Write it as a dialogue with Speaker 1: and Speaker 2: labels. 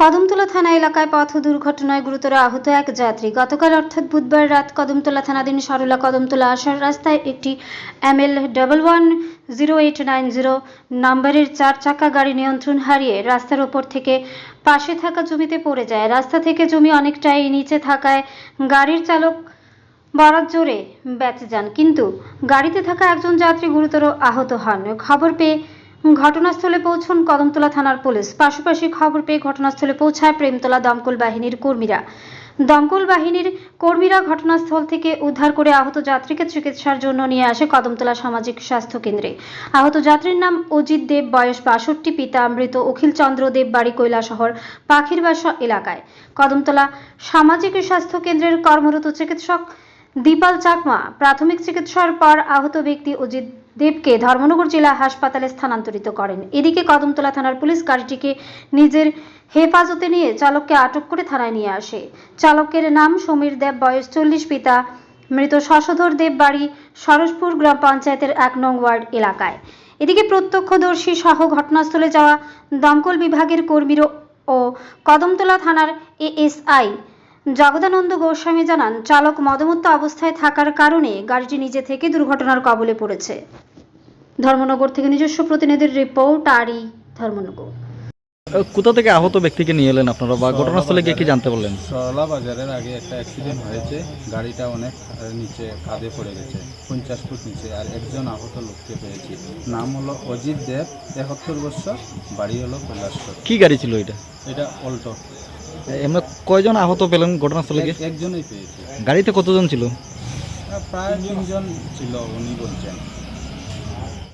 Speaker 1: কদমতলা থানা এলাকায় পথ দুর্ঘটনায় গুরুতর আহত এক যাত্রী। গতকাল অর্থাৎ বুধবার রাত কদমতলা থানাধীন সরলা কদমতলা আসার রাস্তায় একটি ML double one zero eight nine zero নম্বরের চার চাকা গাড়ি নিয়ন্ত্রণ হারিয়ে রাস্তার ওপর থেকে পাশে থাকা জমিতে পড়ে যায়। রাস্তা থেকে জমি অনেকটাই নিচে থাকায় গাড়ির চালক বরাত জোরে বেঁচে যান। কিন্তু গাড়িতে থাকা একজন যাত্রী গুরুতর আহত হন। খবর পেয়ে ঘটনাস্থলে পৌঁছন কদমতলা থানার পুলিশ। পাশাপাশি খবর পেয়ে ঘটনাস্থলে পৌঁছায় প্রেমতলা দমকল বাহিনীর কর্মীরা। দমকল বাহিনীর কর্মীরা ঘটনাস্থল থেকে উদ্ধার করে আহত যাত্রীকে চিকিৎসার জন্য নিয়ে আসে কদমতলা সামাজিক স্বাস্থ্য কেন্দ্রে। আহত যাত্রীর নাম অজিত দেব, বয়স বাষট্টি, পিতা মৃত অখিল চন্দ্র দেব, বাড়ি কৈলাসহর পাখির বাসা এলাকায়। কদমতলা সামাজিক স্বাস্থ্য কেন্দ্রের কর্মরত চিকিৎসক দীপাল চাকমা। প্রাথমিক চিকিৎসার পর আহত ব্যক্তি অজিত দেবকে ধর্মনগর জেলা হাসপাতালে স্থানান্তরিত করেন। এদিকে কদমতলা থানার পুলিশ গাড়িটিকে নিজের হেফাজতে নিয়ে চালককে আটক করে থানায় নিয়ে আসে। চালকের নাম সমীর দেব, বয়স চল্লিশ, পিতা মৃত শশধর দেব বাড়ি সরসপুর গ্রাম পঞ্চায়েতের এক নং ওয়ার্ড এলাকায়। এদিকে প্রত্যক্ষদর্শী সহ ঘটনাস্থলে যাওয়া দমকল বিভাগের কর্মীর ও কদমতলা থানার এএসআই জগদানন্দ গোস্বামী জানান, চালক মদমত্ত অবস্থায় থাকার কারণে গাড়িটি নিজে থেকে দুর্ঘটনার কবলে পড়েছে। ধর্মনগর থেকে নিজস্ব প্রতিনিধির রিপোর্ট আরই ধর্মনগর।
Speaker 2: কোথা থেকে আহত ব্যক্তিকে নিয়ে এলেন আপনারা বা ঘটনাস্থলে গিয়ে কি জানতে পারলেন?
Speaker 3: সরলা বাজারের আগে একটা অ্যাক্সিডেন্ট হয়েছে। গাড়িটা অনেক নিচে কাঁধে পড়ে গেছে পঞ্চাশ ফুট নিচে আর একজন আহত লোককে পেয়েছি। নাম হলো অজিত দেব তেহাত্তর বছর বাড়ি হলো কৈলাসপুর
Speaker 2: কি গাড়ি ছিল এটা?
Speaker 3: এটা অল্টো।
Speaker 2: এমনি কয়জন আহত পেলেন ঘটনাস্থলে গিয়ে?
Speaker 3: একজনই পেয়েছি।
Speaker 2: গাড়িতে কতজন ছিল?
Speaker 3: প্রায় তিনজন ছিল উনি বলছেন।